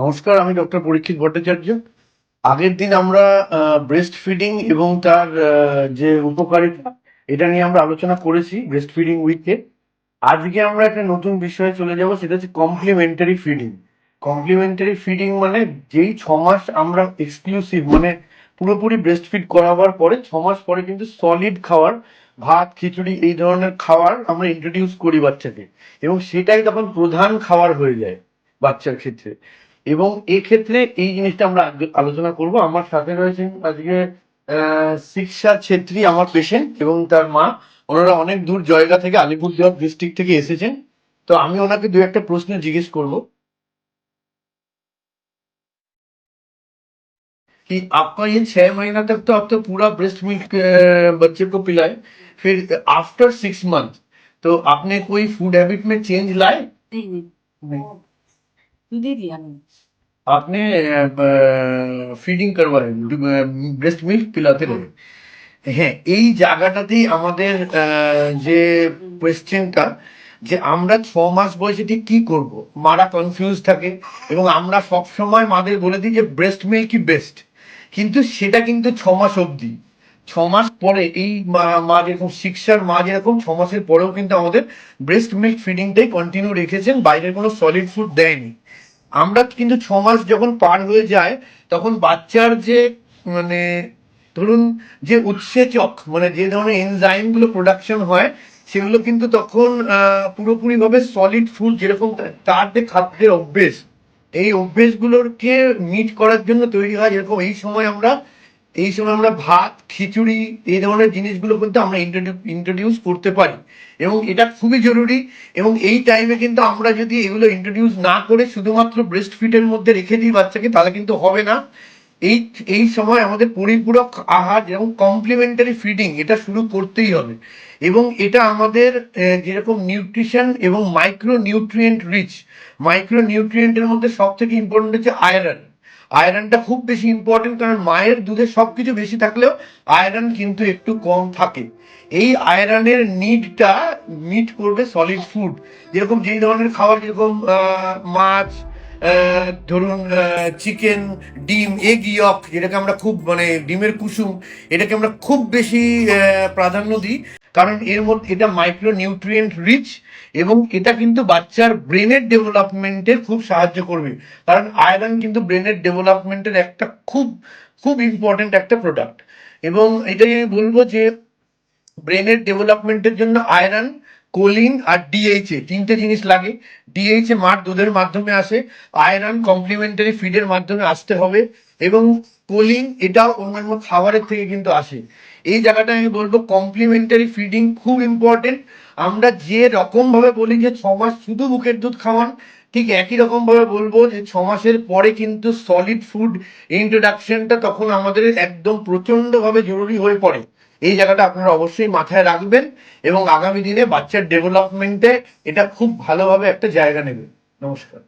নমস্কার, আমি ডক্টর পরীক্ষিত ভট্টাচার্য। আগের দিন আমরা ব্রেস্ট ফিডিং এবং তার যে উপকারিতা, এটা নিয়ে আমরা আলোচনা করেছি ব্রেস্ট ফিডিং উইকে আজকে আমরা একটা নতুন বিষয়ে চলে যাব, সেটা হচ্ছে কমপ্লিমেন্টারি ফিডিং কমপ্লিমেন্টারি ফিডিং মানে যেই ছ মাস আমরা এক্সক্লুসিভ মানে পুরোপুরি ব্রেস্ট ফিড করাবার পরে, ছ মাস পরে কিন্তু সলিড খাওয়ার, ভাত, খিচুড়ি, এই ধরনের খাবার আমরা ইন্ট্রোডিউস করি বাচ্চাকে। এবং সেটাই তখন প্রধান খাবার হয়ে যায় বাচ্চার ক্ষেত্রে। এবং এক্ষেত্রে এই জিনিসটা আমরা আজকে আলোচনা করব আমার সাথে রয়েছেন আজকে আহ, শিক্ষা ছেত্রী আমার পেশেন্ট এবং তার মা ওনারা অনেক দূর জায়গা থেকে আলিপুরদুয়ার ডিস্ট্রিক্ট থেকে এসেছেন তো আমি ওনাকে দু একটা প্রশ্ন জিজ্ঞেস করব कि आपका ये छह महीना तक तो आप तो पूरा ब्रेस्ट मिल्क बच्चे को पिलाए फिर आफ्टर सिक्स मंथ तो आपने कोई फूड हैबिट में चेंज लाए नहीं नहीं আপনি ফিডিং করবারেন ব্রেস্ট মিল্ক পিলাতে রয়ে হ্যাঁ এই জায়গাটাতেই আমাদের যে কোয়েশ্চেনটা যে আমরা ছ মাস বয়সে ঠিক কি করব? মারা কনফিউজ থাকে এবং আমরা সব সময় মাদের বলে দিই যে ব্রেস্ট মিল্কই বেস্ট কিন্তু সেটা কিন্তু ছ মাস অবধি। ছ মাস পরে এই মা যেরকম শিক্ষার মা যেরকম ছ মাসের পরেও কিন্তু আমাদের ব্রেস্ট মিল্ক ফিডিংটাই কন্টিনিউ রেখেছেন, বাইরের কোনো সলিড ফুড দেয়নি। আমরা কিন্তু ছ মাস যখন পার হয়ে যায়, তখন বাচ্চার যে মানে ধরুন যে উৎসেচক মানে যে ধরনের এনজাইমগুলো প্রোডাকশন হয়, সেগুলো কিন্তু তখন পুরোপুরিভাবে সলিড ফুড যেরকম তার যে খাদ্যের অভ্যেস, এই অভ্যেসগুলোকে মিট করার জন্য তৈরি হয়, যেরকম এই সময় আমরা এই সময় আমরা ভাত, খিচুড়ি, এই ধরনের জিনিসগুলো কিন্তু আমরা ইন্ট্রোডিউস করতে পারি। এবং এটা খুবই জরুরি। এবং এই টাইমে কিন্তু আমরা যদি এগুলো ইন্ট্রোডিউস না করে শুধুমাত্র ব্রেস্ট ফিডের মধ্যে রেখে দিই বাচ্চাকে, তাহলে কিন্তু হবে না। এই এই সময় আমাদের পরিপূরক আহার যেমন কমপ্লিমেন্টারি ফিডিং এটা শুরু করতেই হবে। এবং এটা আমাদের যেরকম নিউট্রিশন এবং মাইক্রো নিউট্রিয়েন্ট রিচ মাইক্রো নিউট্রিয়েন্টের মধ্যে সব থেকে ইম্পর্টেন্ট হচ্ছে আয়রন আয়রনটা খুব বেশি ইম্পর্টেন্ট কারণ মায়ের দুধে সব কিছু বেশি থাকলেও আয়রন কিন্তু একটু কম থাকে। এই আয়রনের নিডটা মিট করবে সলিড ফুড যেরকম যেই ধরনের খাবার, যেরকম মাছ ধরুন চিকেন ডিম এগ ইয়ক যেটাকে আমরা খুব মানে ডিমের কুসুম, এটাকে আমরা খুব বেশি প্রাধান্য দিই। কারণ এর মধ্যে এটা মাইক্রো নিউট্রিয়েন্ট রিচ এবং এটা কিন্তু বাচ্চার ব্রেনের ডেভেলপমেন্টে খুব সাহায্য করবে। কারণ আয়রন কিন্তু ব্রেনের ডেভেলপমেন্টের একটা খুব খুব ইম্পর্টেন্ট একটা প্রোডাক্ট এবং এটাই আমি বলব যে ব্রেনের ডেভেলপমেন্টের জন্য আয়রন কোলিন আর ডিএইচএ তিনটে জিনিস লাগে। ডিএইচএ মার দুধের মাধ্যমে আসে, আয়রন কমপ্লিমেন্টারি ফিডের মাধ্যমে আসতে হবে এবং কোলিন এটাও অন্যান্য খাবারের থেকে কিন্তু আসে। এই জায়গাটা আমি বলব, কমপ্লিমেন্টারি ফিডিং খুব ইম্পর্টেন্ট আমরা যে রকম ভাবে বলি যে ছ মাস শুধু বুকের দুধ খাওয়ান, ঠিক একই রকম ভাবে বলব যে ছ মাসের পরে কিন্তু সলিড ফুড ইন্ট্রোডাকশনটা তখন আমাদের একদম প্রচণ্ড ভাবে জরুরি হয়ে পড়ে। এই জায়গাটা আপনারা অবশ্যই মাথায় রাখবেন এবং আগামী দিনে বাচ্চার ডেভেলপমেন্টে এটা খুব ভালোভাবে একটা জায়গা নেবে। নমস্কার।